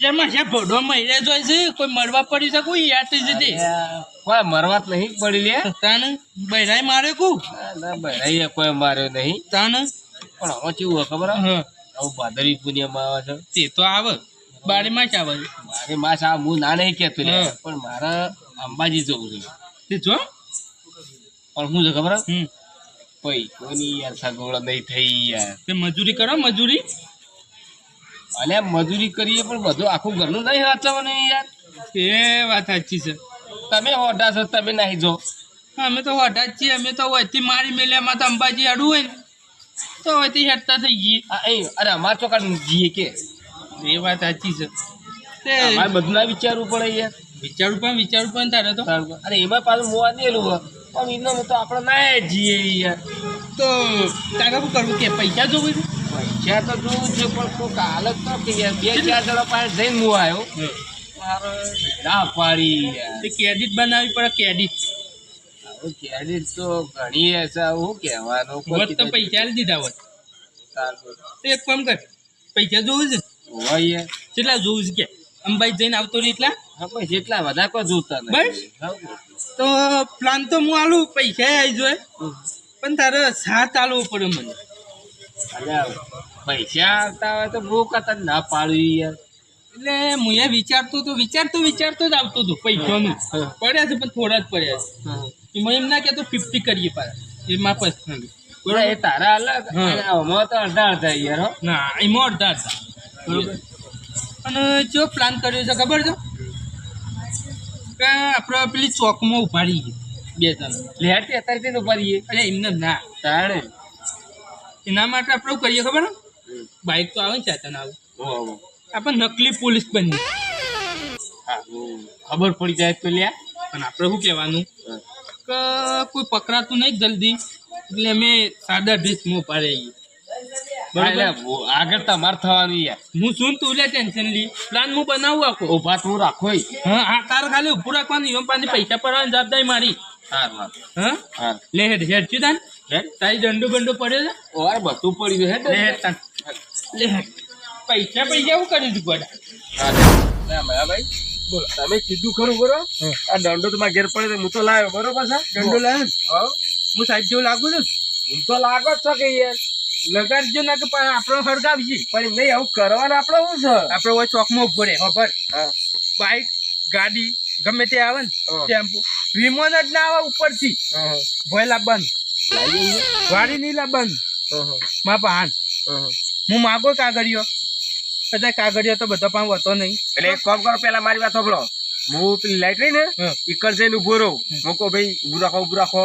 જેમાં છે ભોડો મહિને જોઈ છે કોઈ મરવા પડી છે કોઈ યાદ થઈ જતી કોઈ મરવા નહીં પડી લે. તાન બૈરાય મારે કુ ના, કોઈ માર્યો નહીં. તાન? પણ હવે કેવું હોય ખબર હા? ભાદરવી આવે છે. તે તો આવે. બારીમાં જ આવે. મારી માં આવે હું ના નહીં કહેતો પણ મારે અંબાજી જવું છે. તે જો. પણ શું છે ખબર હે? હમ. કોઈ કોની યાર સગવડ નહીં થઈ યાર. તે મજૂરી કરો મજૂરી. અને મજૂરી કરીએ પણ બધું આખું ઘરનું નહીં વાંચવાનું યાર. એ વાત સાચી છે. તમે હોટા છો તમે નહીં જો. અમે તો હોટા જ છીએ અમે તો હોયથી મારી મેલ્યામાં તો અંબાજી આડું હોય ને તો હોયથી હેઠતા થઈ ગઈએ. અરે અમાર ચોકા જીએ કે. એ વાત સાચી છે. તે અમારે બધું ના વિચારવું પડે યાર. વિચારું પણ વિચારું પણ તારે તો. અરે એમાં પાછું મોવા દેલું પણ એનો તો આપણે ના જીએ યાર. તો તારે શું કરવું કે પૈસા જોવું છે? પૈસા તો જોવું છે પણ કોઈક હાલત તો બે ચાર જણા પાસે જઈને હું આવ્યો. ના પાડી કેડિટ બનાવી પડે કેડિટ કેડિટ તો ઘણી એસા હું કહેવાનો હોત તો પૈસા દીધા હોત. એક કામ કર પૈસા જોવું છે? હોય કેટલા જોવું છે કે? અંબાઈ જઈને આવતો રહી એટલા? હા પણ જેટલા બધા કોઈ જોતા બસ? તો પ્લાન તો હું આલું પૈસા આવી જોઈએ પણ તારે સાથ આલવો પડે મને. અલ્યા, પૈસા આવતા હોય તો બહુ કતા ના પાડવી યાર. એટલે હું એ વિચારતો તો વિચારતો વિચારતો જ આવતો હતો પૈસાનું. પડ્યા છે પણ થોડા જ પડ્યા છે. હું. એમ ના કહેતો ફિફ્ટી કરીએ પાછા. એમાં પર્સનલી બરાબર એ તારા અલગ. હા. તો અડધા અડધા યાર ના એમાં અડધા અડધા. બરોબર. અને જો પ્લાન કર્યો છે ખબર છે? કે આપણે પેલી ચોકમાં ઉભાડી બે ત્રણ લેટ અત્યારે ઊભા રહીએ? અરે એમને ના. તાણે એના માટે આપણે શું કરીએ ખબર બાઇક તો આવે ને ચેતન આવે. આપણે નકલી પોલીસ બની ખબર પડી જાય તો લ્યા. પણ આપણે શું કહેવાનું? કે કોઈ પકડાતું નહીં જલ્દી. એટલે અમે સાદા ડ્રેસમાં ઊભા રહીએ. આગળ તમાર થવાની યાર. હું શું તું લે ટેન્શન લી. પ્લાન હું બનાવું આખો? ઊભા તો રાખો. હા આ તારે ખાલી ઉભું રાખવાનું એમ પાછી પૈસા પડવાની જવાબદારી મારી. હા. હા. લે હેડ હેડ છું હેડ. તારી દંડો બંડો પડ્યો છે? ઓર બધું પડ્યું હે લે લે. પૈસા પૈસા એવું કરી દઉં પડે માયાભાઈ, બોલો. તમે કીધું ખરું બરો આ દંડો તમારા ઘેર પડે તો હું તો લાવ્યો બરોબર છે? દંડો લાવ્યો હા. હું સાહેબ જેવું લાગુ છું હું તો લાગો જ છો કે યાર. લગાડજો ના કે પણ આપણે સળગાવીએ પણ નહીં આવું કરવાનું આપણે શું છે? આપણે હોય ચોકમાં ઊભો રહે ખબર હા. બાઇક ગાડી ગમે તે આવે ને હા. ટેમ્પો. વિમાન જ ના આવે ઉપરથી. હા, ભય લાવવાનું દઈએ. વાડી નહીં લાવવાનું મા પાન હા. હું માગો કાગળિયો. બધા કાગળિયો તો બધા પણ હોતો નહીં. એટલે એક કામ કરો પેલા મારી વાત સાંભળો. હું પેલી લાઈટ રહી ને હા. જઈને ઊભો રહું. હું કહું ભાઈ ઉભું રાખો ઉભું રાખો.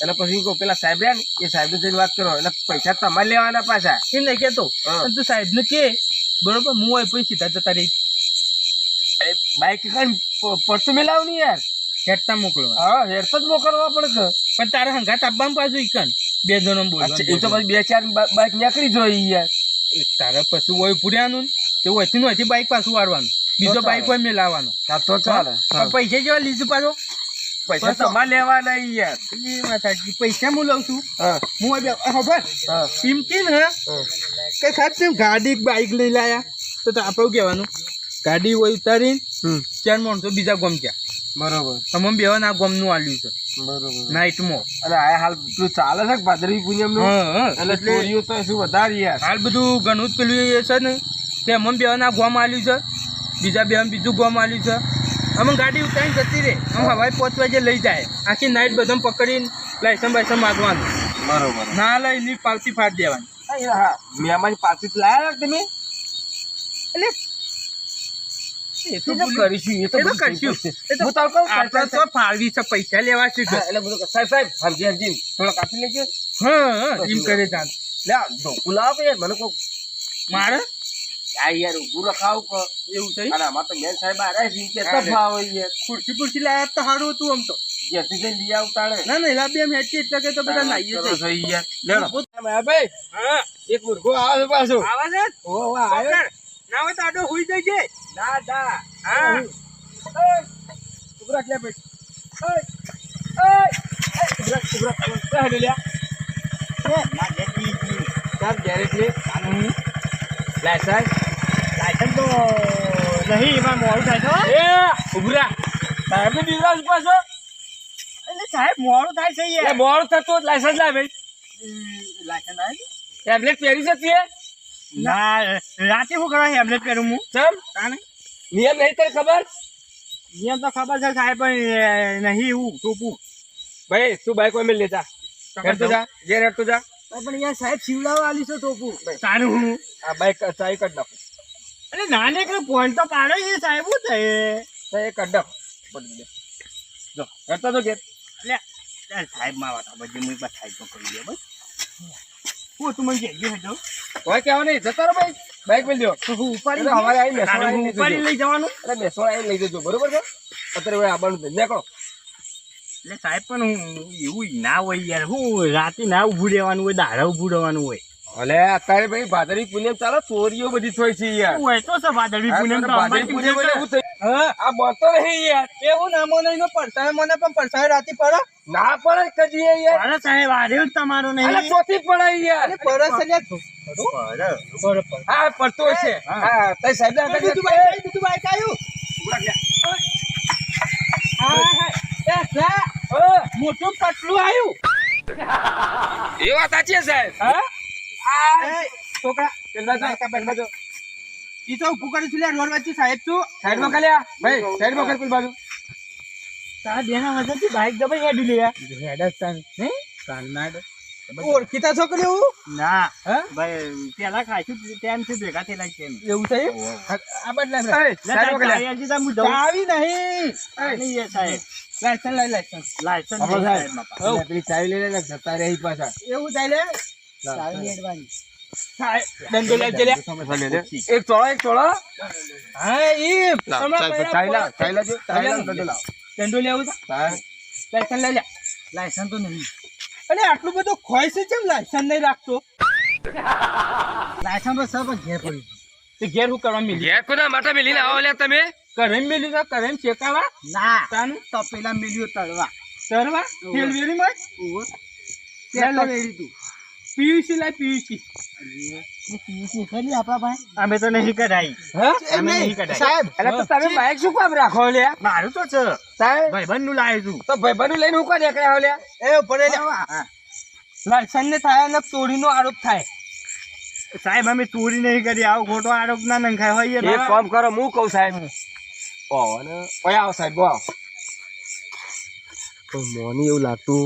એટલે પછી કહું પેલા સાહેબ રહ્યા ને એ સાહેબ જઈને વાત કરો. એટલે પૈસા તમારે લેવાના પાછા. એમ નહીં કેતો તું સાહેબ ને કે બરોબર હું હોય પછી સીધા જતા રહી બાઈક કઈ પડતું મેલાવ નહીં યાર. હેઠતા મોકલો હા હેર જ મોકલવા પડે છે. પણ તારે હંગાત આપવાનું પાછું ઈકન બે જણો બોલ એ તો પછી બે ચાર બાઈક નીકળી જોઈ યાર. તારે પછી હોય પૂર્યાનું તે હોયથી હોયથી બાઈક પાછું વાળવાનું. બીજો બાઈક હોય મેલાવાનો હા તો ચાલે. પૈસા જેવા લીધું પાછો? પૈસા તમારે લેવાના ઈ યાર. એ પૈસા હું લઉં છું. હું. ખબર કિંમતી ને કે સાહેબ તેમ ગાડી બાઈક લઈ લાયા? તો આપણે શું કહેવાનું? ગાડી હોય ઉતારીને ચાર માણસો બીજા ગોમ ગયા. બરોબર. તમે બેવા ના ગોમનું આલ્યું છે. બરોબર. નાઇટમાં અરે આ હાલ પેલું ચાલે છે ભાદરવી પૂનમનું એટલે એટલે ચોરીઓ તો શું વધારે યાર. હાલ બધું ઘણું જ પેલું એ છે ને તે અમને બેવા ના ગોમ આલ્યું છે. બીજા બે બીજું ગોમ આલ્યું છે. અમે ગાડી ઉતારી જતી રહે. અમે હવાઈ પહોંચવા જે લઈ જાય. આખી નાઇટ બધા પકડીને લાયસન્સ બાયસન્સ માગવાનું. બરોબર. ના લઈને પાલતી ફાટ દેવાની. હા, હા. મહેમાન પાછી લાયા તમે? એટલે એ તો તો કરીશું તો તો કરશું. તો હું તો કહું આપણે તો ફાળવી છે પૈસા લેવા છે એટલે બધું સાહેબ સાહેબ સમજી સમજી થોડા કાપી લેજો. હા હા એમ કરે જાણ લે આ લાવો યાર મને કોઈ મારે? આ યાર ઊભું રખાવ કે? એવું થઈ અને આમાં તો મેન સાહેબ આ રહ્યા કે હા, હોય યાર. ખુરશી ખુરશી લાયા તો સારું હતું આમ તો. જેથી જઈને લઈ આવતા ના ના એલા બે એમ હેઠી એટલે કે તો બધા નાઈએ કરો છે. યાર. લેડો. ભાઈ. હા એક મુર્ગો આવે છે પાછો. આવા છે ઓ વાહ આવ્યો. પકડ. ના હોય તો આડો હુઈ જજે ના ના. હા. ઉભરા કે ભાઈ. ઓય. ઓય. ઉભરા ઉભરા. ઉભરા હેડે લ્યા. એ ના જેતી ચાર ગેરેજ લે. કાનૂની લાયસન્સ લાયસન્સ તો નહીં એમાં મોડું થાય છે એ ઉભરા. સાહેબ ને પાછો. એટલે સાહેબ મોડું થાય છે એ યાર બોર્ડ થતો લાયસન્સ લાવે લાયસન્સ આવી ટેબ્લેટ પહેરી શકીએ? ના રાતે શું કરવા હેમલેટ પહેરું હું ચમ? કાને નિયમ નહીં તને ખબર? નિયમ તો ખબર છે સાહેબ પણ નહીં હું ટોપું ભાઈ તું બાઈક અમે લેતા કરતો જા જે હેડતો જા. પણ યાર સાહેબ શિવડાવવા આલી છે ટોપું સારું હું? આ બાઈક ચાવી કાઢ નાખું. અરે નાને કે પોઈન્ટ તો પાડે છે સાહેબ હું થાય? તો એ કાઢ નાખો પડી દે. જો હેડતો તો કે લે સાહેબમાં વાત બધી હું પર થાય તો કરી દે બસ. હું તું મને કહેજો હેજો કોઈ કહેવા નહીં જતો રહો ભાઈ. બાઈક મેલ લ્યો. તો હું ઉપાડી અમારે હું આવીને ઉપાડી લઈ જવાનું. અરે બેસવા આવી લઈ જજો બરોબર છે? અત્યારે હવે આવવાનું છે નીકળો. એટલે સાહેબ પણ હું એવું ના હોય યાર. હું રાતે ના ઊભું રહેવાનું હોય દાડા ઊભું રહેવાનું હોય. અલે અત્યારે ભાઈ ભાદરવી પૂનમ ચાલો ચોરીઓ બધી થઈ છે યાર. હોય તો છે ભાદરવી પૂનમ તો ભાદરવી પૂનમ એટલે હું થઈ હા આ બોલતો નહીં યાર. એવું નામો મને એનો પડતાય મને પણ પડતાય રાતે પડે. ના પડે કદી યાર. અરે સાહેબ આ રહ્યું જ નહીં. અરે ચોથી પડે યાર. અરે તું. પડે પડે. હા પડતો છે. હા. તઈ સાહેબ ના બીજું બાઈક બીજું બાઈક આવ્યું. હા, હા. મોટું પટલું આવ્યું. એ વાત સાચી છે સાહેબ. હા? એ, છોકરા પેલા તો પેલા તો ઈ તો ઊભું કરી છું રોડ વચ્ચે સાહેબ તું સાઈડમાં કર્યા ભાઈ સાઈડમાં કર બાજુ? તારા બેના વજનથી બાઈક દબાઈ હેડી લે ઓળખીતા છોકરી એવું ના ભાઈ પેલા ભેગા થયેલા છે. એવું આ બદલા હું દઉં. નહીં. સાહેબ લાયસન્સ લઈ લાયસન્સ લાયસન્સ. સાહેબ. સાહેબ. ચાવી જતા રહે પાછા. એવું થાય એક ચોળો એક ચોળો. હા દંડો લેવું લાયસન્સ લઈ લે. લાયસન્સ તો નહીં. અરે આટલું બધું ખોય છે કેમ લાયસન્સ નહીં રાખતો? લાયસન્સ તો સર ઘેર પડ્યું તે ઘેર હું કરવા મિલી? ઘેર કોના માટે મિલીને આવો લે તમે? કરેમ મિલી તો કરેમ ચેકાવા ના તન? તો પેલા મિલ્યું તળવા. તળવા? તેલ વેરી માં તેલ વેરી તું. પીયુસી લાય પીયુસી. અમે તો નહીં કઢાઈ. હે? અમે નહીં કઢાઈ. સાહેબ એટલે તો તમે બાઇક શું કામ રાખો લે મારું તો છે. સાહેબ. ભાઈબંધનું લાવ્યું છું તો ભાઈબંધ લઈને હું કોણ નીકળ્યા લે એ પડે લે હા. ને થાય અને ચોરીનો આરોપ થાય. સાહેબ અમે ચોરી નહીં કરી. આવો ખોટો આરોપ ના નંખાય. હોય એક કામ કરો હું કહું સાહેબ. ઓ ને ઓય આવો સાહેબ આવો. મોની એવું લાગતું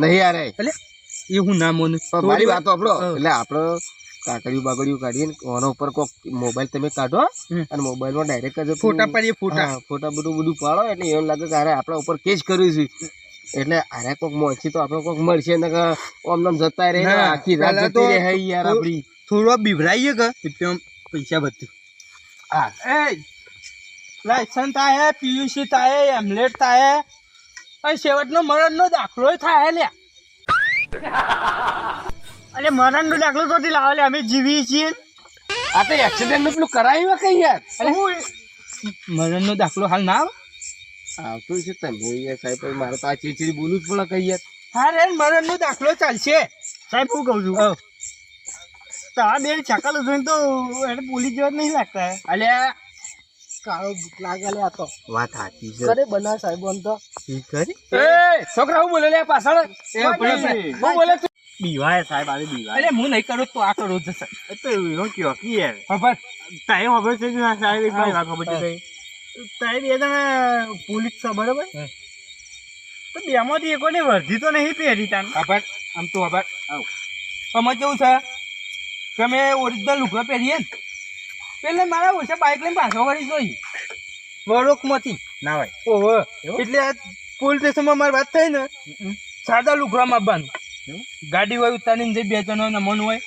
નહીં યાર એ. એટલે એ હું ના મોનું. મારી વાત આપણો એટલે આપણે કાકડિયું બાગડિયું કાઢીને ઓના ઉપર કોક મોબાઈલ તમે કાઢો. અને મોબાઈલમાં ડાયરેક્ટ જ ફોટા પાડીએ ફોટા. ફોટા બધું બધું પાડો એટલે એવું લાગે કે અરે આપણા ઉપર કેસ કર્યું છે. એટલે અરે કોક મોંચી તો આપણે કોક મળશે ને કે ઓમ નામ જતા રહે આખી રાત જતી રહે યાર આપડી થોડો બીભરાઈએ કે પૈસા બધું. હા. એ લાયસન્સ થાય પીયુસી થાય એમલેટ થાય અને છેવટનો મરણનો દાખલો થાય લે અરે મરણ નો દાખલો તો લાવે લે અમે જીવીએ છીએ. આ તો એક્સિડન્ટનું પેલું કરાયું કઈ યાર? મરણનો દાખલો હાલ ના આવતું છે તમે યાર સાહેબ મારે તો આ ચીચડી બોલવું જ પડે કઈ યાર. હા રે મરણનો દાખલો ચાલશે. સાહેબ હું કહું છું. તારા બે છકલ જોઈને તો એને પોલીસ જેવા જ નહીં લાગતા. અલ્યા કાળો બુટ લાગે લે તો વાત સાચી કરે બના સાહેબ આમ તો. એ છોકરા હું બોલે લે પાછળ. એ હું બોલે તું બીવાય સાહેબ આવે બીવાય. અરે હું નહીં કરું તો આ કરું જશે. એ તો એનો કયો કી યાર ખબર તારે ખબર છે ના સાહેબ એક ભાઈ ખબર છે તારી. બે જણા પોલીસ છે બરાબર? હમ. તો બેમાંથી એકોને વર્ધી તો નહીં પહેરી તાન. ખબર આમ તો ખબર. આમાં કેવું છે? તમે ઓરિજિનલ લુગડા પહેરીએ ને? પેલે મારા ઓછા બાઇક લઈને પાછો વળી જોઈ. વડોકમાંથી ના ભાઈ. ઓહો. એટલે આ પોલીસ સ્ટેશનમાં મારી વાત થઈ ને સાદા લુગડામાં બંધ. ગાડી હોય ઉતારીને જઈ બે જણો મન હોય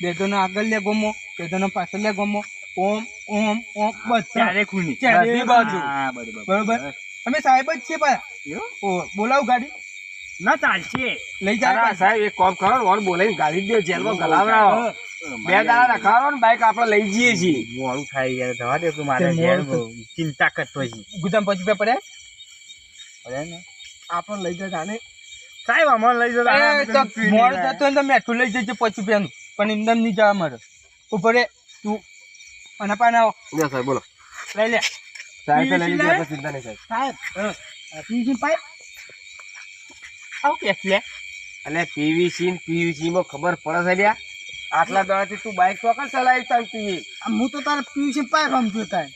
બે જણો આગળ લે ગમો બે જણો પાછળ લે ગમો. ઓમ ઓમ ઓમ બસ. ચારે ખૂની. ચારે બાજુ. હા બરોબર બરોબર. અમે સાહેબ જ છીએ પાછા. ઓ બોલાવ ગાડી. ના ચાલશે. લઈ જાય સાહેબ એક કોમ કરો ઓર બોલાઈને ગાડી દે જેલમાં ગલાવડાવો. બે દાડા રખાવો ને બાઈક આપણે લઈ જઈએ છીએ. મોડું થાય યાર જવા દે તું મારે ચિંતા કરતો છે ગુદામ પચી પે પડે પડે ને? આપણને લઈ જાય જાણે સાહેબ અમારે લઈ જતા તો મોડ થતો ને તો મેઠું લઈ જજે પચી પેનું પણ એમદમ નહીં જવા મારે ઉપર તું અને પાના લે સાહેબ બોલો. લઈ લે. સાહેબ તો લઈ લીધી ચિંતા નહીં સાહેબ. સાહેબ પીવીસી પાઈ? આવું કે લે અને પીવીસી ને પીવીસી માં ખબર પડે છે લ્યા આટલા દાડાથી તું બાઇક તો કર ચલાવી ચાલતી? હું તો તારે પીવીસી પાઇપ સમજો તાર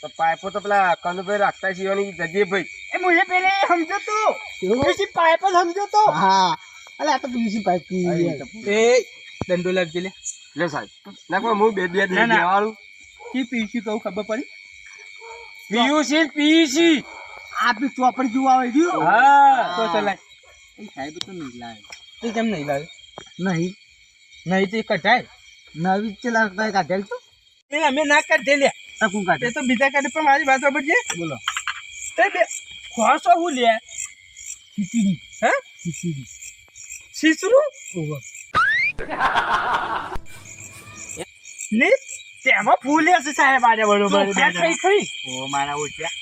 તો પાઇપો તો પેલા કનુભાઈ રાખતા જીવાની જજે ભાઈ. એ મુએ પેલે સમજો તો. પીવીસી પાઇપ જ સમજો તો. હા. અલે આ તો પીવીસી પાઇપ એ દંડો લાવજે લે. લે સાહેબ. ના કોઈ હું બે બે દે ના. દેવાળું. કી પીશું કહું ખબર પડી? પીયુસી ને પીયુસી. આ બી ચોપડ જેવું આવે ગયું. હા. તો ચલાય. એ સાહેબ તો નહીં લાવે. તે કેમ નહીં લાવે? નહીં. નહીં તો કઢાય. નવી જ લાગતા કાઢેલ તો. એ અમે ના કાઢે લે આ કોણ કાઢે? તો બીજા કાઢે પણ મારી વાત સાંભળજે. બોલો. તે બે ખોસો હું લે. ખીચડી. હે? ખીચડી. શીસરું ઓહો. ને તેમાં ફૂલ છે સાહેબ આજે બરોબર. ખાઈ ઓ મારા ઉઠ્યા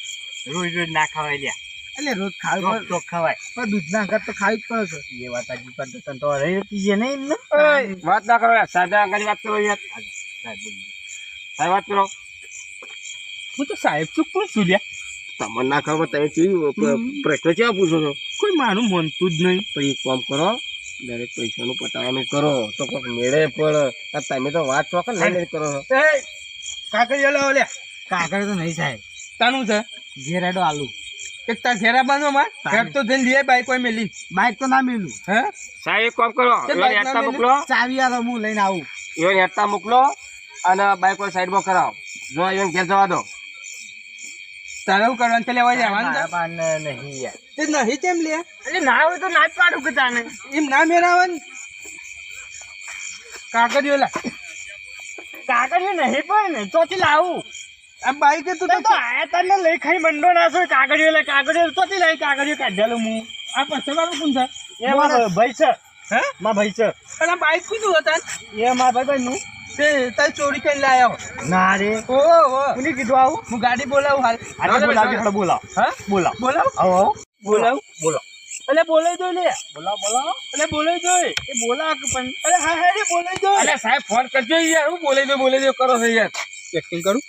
રોજ રોજ ના ખવાય લ્યા. એટલે રોજ ખાવ તો ખવાય. પણ દૂધ ના ઘર તો ખાવી જ પડે છે. એ વાત હજી પણ તને તો રહી હતી જે નહીં ને? વાત ના કરો યાર. સાદા અંગાની વાત કરો યાર. સાહેબ વાત કરો. હું તો સાહેબ ચૂપ પણ છું લ્યા? તમને ના ખબર તમે કેવી પ્રશ્ન કેવા પૂછો છો? કોઈ મારું મનતું જ નહીં. પછી એક કામ કરો દરેક પૈસાનું પટાવાનું કરો. તો કોઈક મેળે પણ તમે તો વાત ચોકન લઈ લઈ કરો છો. કાકડી લાવો લે કાકડી તો નહીં સાહેબ. તાનું છે? ઘેરાડો આલુ. એક ઘેરા બાંધો માં ઘેર તો જઈને લીએ બાઈક કોઈ મેલી બાઈક તો ના મેલું. હે? સાહેબ એક કામ કરો. એવા બાઈક મોકલો. ચાવી આલો હું લઈને આવું. એવા હેઠતા મોકલો અને બાઈક પર સાઈડમાં કરાવો. જો એને ઘેર જવા દો. તારે શું કરવાનું છે લેવા જવાનું નહીં યાર. તે નહીં કેમ લે? અરે ના હોય તો ના જ પાડું કે તાને. એમ ના મેળવવાનું કાકડીઓ લા. કાકડીઓ નહીં પણ ને ચોથી લાવું. આ બાઈક તું તો તો તો આયા તને લઈ ખાઈ મંડો ના છો કાકડીઓ લે કાકડીઓ ચોથી લઈ કાકડીઓ કાઢેલું હું. આ પછી વાળું કોણ છે? એ મારો ભાઈ છે. હે? મારા ભાઈ છે. અને આ બાઈક કીધું હતા એ મારા ભાઈ ભાઈ નું તે તાર ચોરી કરીને લાયો ના રે. ઓ કોને કીધું આવું? હું ગાડી બોલાવું હાલ. આજે બોલાવ બોલાવ. હા? બોલાવ. બોલાવ? આવો બોલાવ? બોલો એટલે બોલાઈ દો લે. બોલાવ બોલાવ. એટલે બોલાઈ દો. એ બોલાવ પણ. અરે હા હા રે દો. અરે સાહેબ ફોન કરજો યાર. હું બોલે દો બોલે દો કરો છો યાર. એક્ટિંગ કરું?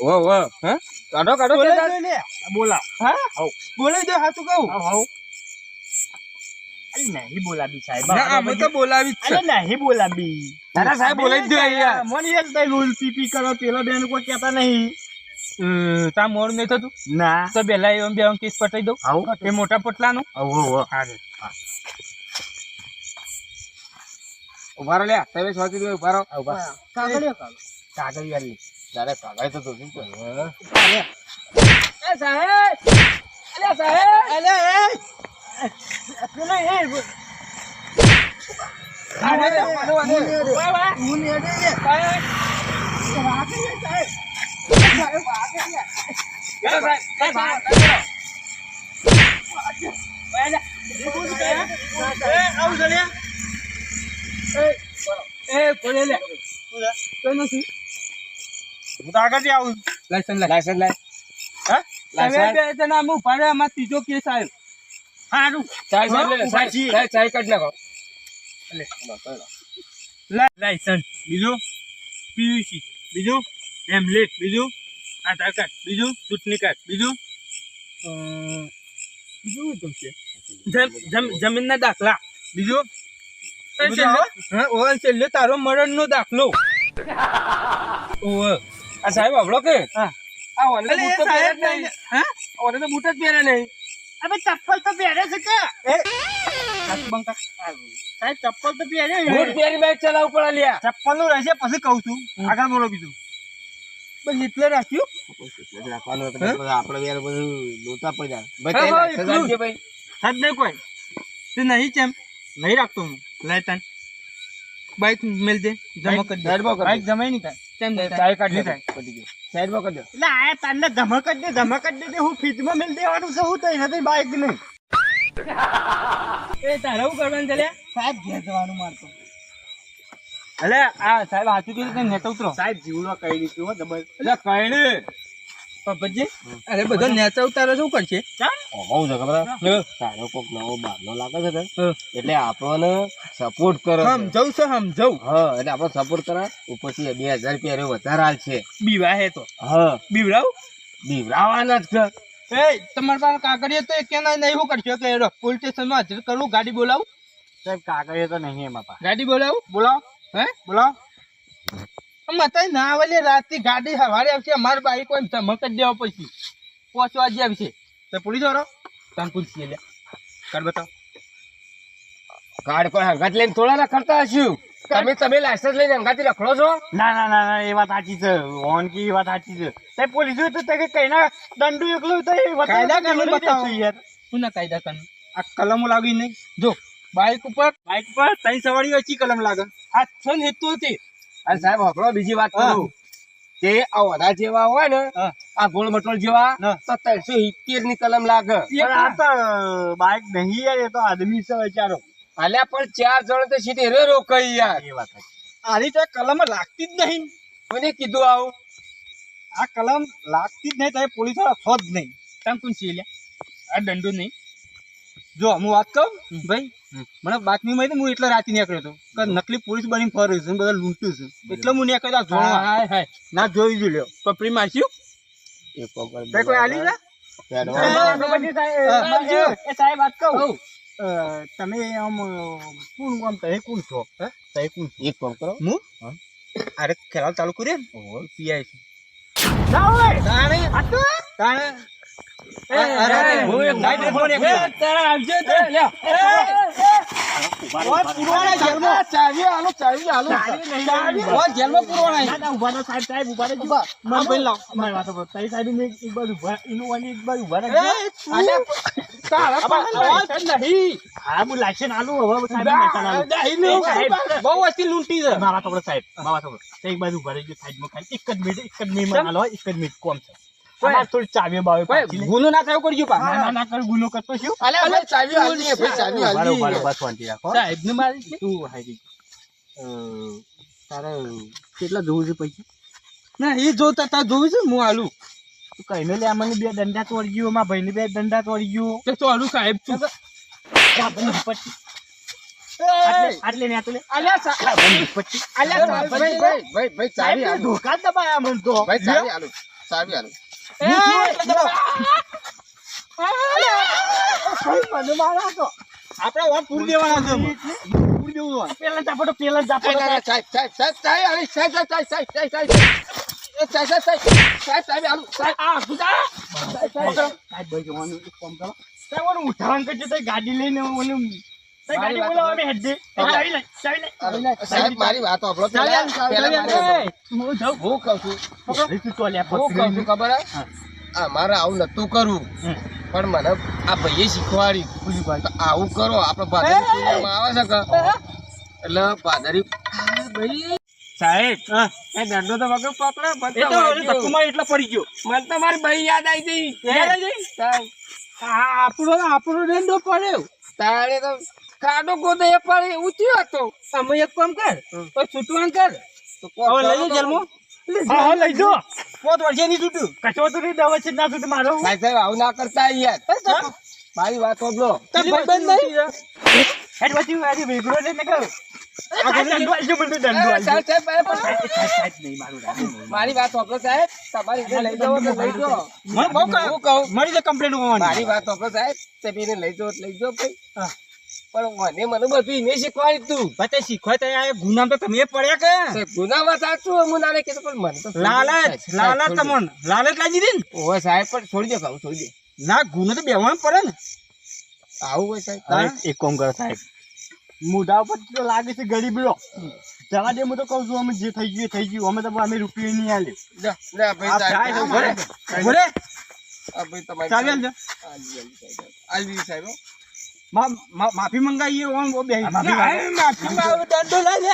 ઓ ઓ હા? કાઢો કાઢો બોલાઈ લે બોલાવ હા? આવો બોલાઈ દો હાચું કહું. આવો આવો નહીં બોલાવી સાહેબ. અમે તો બોલાવી જ છે. નહીં બોલાવી. ના સાહેબ બોલાવી દો યાર મને એક તો રૂલ પીપી કરો પેલા બેન કોઈ કહેતા નહીં. તા મોર નહીં થતું? ના. તો પેલા એમ બે કેસ પટાઈ દઉં. આવું એ મોટા પોટલાનું? આવો આવો લ્યા તમે સ્વાતી થી ઊભા કાગળિયો કાગળિયો લે. તારે કાગળ તો તો શું કરે? એ સાહેબ અલે સાહેબ અલે એ પેલો એ. એ, આવું છે લે. એ, એ, કોને લે? કઈ નથી. હું તો આવું લાયસન્સ લાય. લાયસન્સ લાય. હા? લાયસન્સ? બે જણા આમ ત્રીજો કેસ આવ્યો. સારું. ચાય સાહેબ ચાય ચાય ચાય નાખો. લા- લાયસન્સ બીજું? પીયુસી બીજું? હેમલેટ બીજું? આધાર કાર્ડ બીજું? ચૂંટણી કાર્ડ બીજું? બીજું શું છે જમીનના દાખલા. બીજું? બધું છેલ્લે- તારો મરણનો દાખલો. ઓવે. આ સાહેબ હમણો કે. આ ઓને તો બૂટ તો પહેરે જ નહીં. હા? ઓને તો બૂટ જ પહેરે નહીં. અબે ચપ્પલ તો પહેરે છે કે? એ, સાહેબ ચપ્પલ તો પહેરે બૂટ પહેરી બાઈક ચલાવ પડે લ્યા. ચપ્પલનું રહેશે પછી કહું છું. આગળ બોલો બીજું. બસ એટલે રાખ્યું. રાખવાનું આપણે યાર બધું લોચા ભાઈ સાહેબ નહીં કોઈ. તે નહીં ચેમ નહીં રાખતો હું. લાય તાન બાઈક મેલ દે જમા કરી દે. સાઈડમાં બાઈક જમાઈ નહીં થાય. કેમ નહીં કાઢી નહીં નાખો. પતી સાઈડમાં કરી દો. એટલે આયા તાંડે ધમક જ દે ધમક જ દે હું ફીટમાં મેલ દેવાનું છે હું તો એનાથી બાઈક નહીં. એ તારે કરવાનું છે સાહેબ ઘેર જવાનું મારતો આ સાહેબ હાથું કીધું કે નેતો ઉતરો. સાહેબ જીવડો કહી દીધું હો ડબલ એટલે કઈની પપ્પાજી અરે બધો નેચા ઉતારે શું કરશે? બહુ છે ખબર તારો કોક નવો બહારનો લાગે છે એટલે આપણને સપોર્ટ કરે છે. છે સમજાવું. હા એટલે આપણે સપોર્ટ કરે. ઉપરથી બે હજાર રૂપિયા એનો વધારે હાલ છે. બીવા હે તો. હા. બીવરાવ? બીવરાવાના જ છે. એ તમારે પાસે કાગળિયા તો એક કેના નહીં કરશો? કે હેડો પોલીસ સ્ટેશનમાં હાજર કરું ગાડી બોલાવું. સાહેબ કાગળિયા તો નહીં એમાં ગાડી બોલાવું? બોલાવો. હે? બોલો મતાઈ ના આવે રાતની ગાડી સવારે આવશે અમારી બાઈક કોઈ ધમક જ દેવા પછી પાંચ વાગે આવશે. તો પોલીસ વાળો? તમે પૂછીએ લે. કર બતાવ. કાર્ડ કોઈ હંગાત લઈને થોડા રખડતા હશું. તમે તમે લાયસન્સ લઈને હંગાથી રખડો છો? ના ના ના ના એ વાત સાચી છે. ઓન કી એ વાત સાચી છે. તે પોલીસ તો તે કે કઈ ના દંડુ એકલું તો એ કાયદા કાનૂન બતાવો. યાર? શું ના કાયદા કાનૂન? આ કલમો લાગી નહીં. જો બાઈક ઉપર બાઇક પર ત્રણ સવારી ઓછી કલમ લાગે. આ છ હેતુ હતી. અને સાહેબ હકડો બીજી વાત કરું. કે આ જેવા હોય ને આ ગોળ મટોળ જેવા. તો ત્રણસો સિત્તેરની કલમ લાગે. બાઇક નહીં યાર એ તો આદમી છે વિચારો અલ્યા પણ ચાર જણ તો સીટ રે રોકાઈ યાર. એ વાત આની તો કલમ લાગતી જ નહીં. કોને કીધું આવું? આ કલમ લાગતી જ નહીં તો પોલીસ છો જ નહીં. તમે કોણ છીએ આ દંડો નહીં. જો હું વાત કહું? ભાઈ મને બાતમી મળી હું એટલે રાતે નીકળ્યો હતો. કે નકલી પોલીસ બની ફરું છું બધા લૂંટું છું. એટલે હું નીકળ્યો જોવા. ના જોઈ જ લ્યો. પપરી માસ્યું એક વખત કોઈ આલી જા. સાહેબ વાત કહું? તમે આમ કોણ આમ તમે કોણ છો? હે? તમે કોણ છો? એક કામ કરો. હું. અરે ખેલાલ ચાલુ કરીએ પીઆઈ છે. તાણે. તાણે. બહુ વસ્તી લૂંટી છે. મારા તો સાહેબ મારા તો એક બાજુ ઊભા રહેજો સાઈડમાં ખાલી એક જ મિનિટ એક જ મિનિટ એક જ મિનિટ કોમ છે. અમારે થોડી ચાવીઓ બાવીઓ પાછી. ગુનો ના થયો કરજો પા ના ના ના કર ગુનો કરતો છું અલ્યા ભાઈ ચાવી આલી ભાઈ ચાવી ઊભા રહો, બસ શાંતિ રાખો સાહેબ ને મારી છે. તું હારી અ, તારે કેટલા જોવું છે પૈસા? ના એ જોતા તા જોયું છે હું આલું તું કહીને લે મને બે દંડા તોડી ગયો મારા ભાઈને બે દંડા તોડી ગયો. તે તો. આલું સાહેબ ભાઈ પછી આટલે આટલે ને આટલે. અલ્યા સા- આ ભાઈ પછી અલ્યા ભાઈ ભાઈ ભાઈ ભાઈ ભાઈ ચાવી ધોકા દબાયા મને તો. ભાઈ ચાવી આલો ચાવી આલો મને આપણે વાત પૂરી દેવાના છે. પૂરી દેવું. પેલા ઝાપટો પેલા ના, સાહેબ સાહેબ સાહેબ સાહેબ સાહેબ સાહેબ સાહેબ સાહેબ સાહેબ સાહેબ સાહેબ સાહેબ સાહેબ આલો સાહેબ આ ગુદા. સાહેબ ભાઈ જવાનું એક કામ કરો સાહેબ ઓલું ઉઠાવણ કરજો તો ગાડી લઈને ઓલું સાહેબ ગાડી બોલાવો અમે હેડજે ચાવી લઈ ચાવી લઈ આલો. સાહેબ મારી વાત સાંભળો ચાલે, પહેલા ચાલે, પહેલા મારી વાત એ, હું જાઉં. છું. પકડો. તું તો લ્યા હું કહું છું ખબર હે? મારે આવું નતું કરવું. પણ મને આ ભાઈએ શીખવાડ્યું આવું કરો. આપડે ભાદરી આવે છે એટલે ભાદરી સાહેબ એ દંડો તો વગર પકડે એટલે પડી ગયો. મને તો મારી ભાઈ યાદ આવી ગઈ. આપણો આપણો દંડો પડ્યો. તારે તો કાડો ગોદો એ પણ ઊંચી હતો. અમે એક કામ કર તો છૂટવાન કર. હવે લઈ જલમો. હા હા લઈ જો. પોત વર્ષે નહીં છૂટ્યું કશો તો નહીં દવા છે ના છૂટ મારો. સાહેબ સાહેબ આવું ના કરતા યાર મારી વાત સાંભળો. તાર બંધ નહીં? હેડ પછી આજે વેગળો ને ને કહું મારે વાત સાંભળો સાહેબ. તમારી લઈ જાઓ લઈ જાઓ. મને બહુ હું કહું. મારી તો કમ્પ્લેન મારી વાત સાંભળો સાહેબ. તમે લઈ જાઓ તો લઈ જાઓ ભાઈ. હા. પણ મને મને બધું એને શીખવાડ્યું તું. પછી શીખવા તો આ ગુનામ તો તમે પડ્યા કે? ગુનામાં સાચું હું નાને કીધું પણ મને તો લાલચ લાલચ તમને. લાલચ લાગી દે ને? ઓ સાહેબ પણ છોડી દે કહું છોડી દે. ના ગુનો તો બેવાનું પડે ને. આવું હોય સાહેબ. એક કોમ કરો સાહેબ. મુઢા ઉપર તો લાગે છે ગરીબ લો. જવા દે હું તો કહું છું અમે જે થઈ ગયું થઈ ગયું. અમે તો અમે રૂપિયો નહીં આલે. ભાઈ આ સાહેબ. માફી મંગાવીએ ઓમ ઓ બે માફી માંગો, દંડો લઈ લે.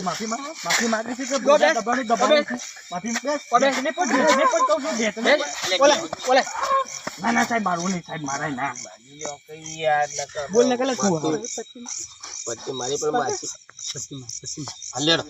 માફી માંગો માફી માંગી છે કે. દબાણું દબાણું માફી પડે ને પણ ને પણ કહું છું ભેટ ઓલે ઓલે ના ના સાહેબ મારવું નહીં સાહેબ મારાય ના કઈ યાદ બોલ ને કલે શું પછી મારી માસી હાલ્યો.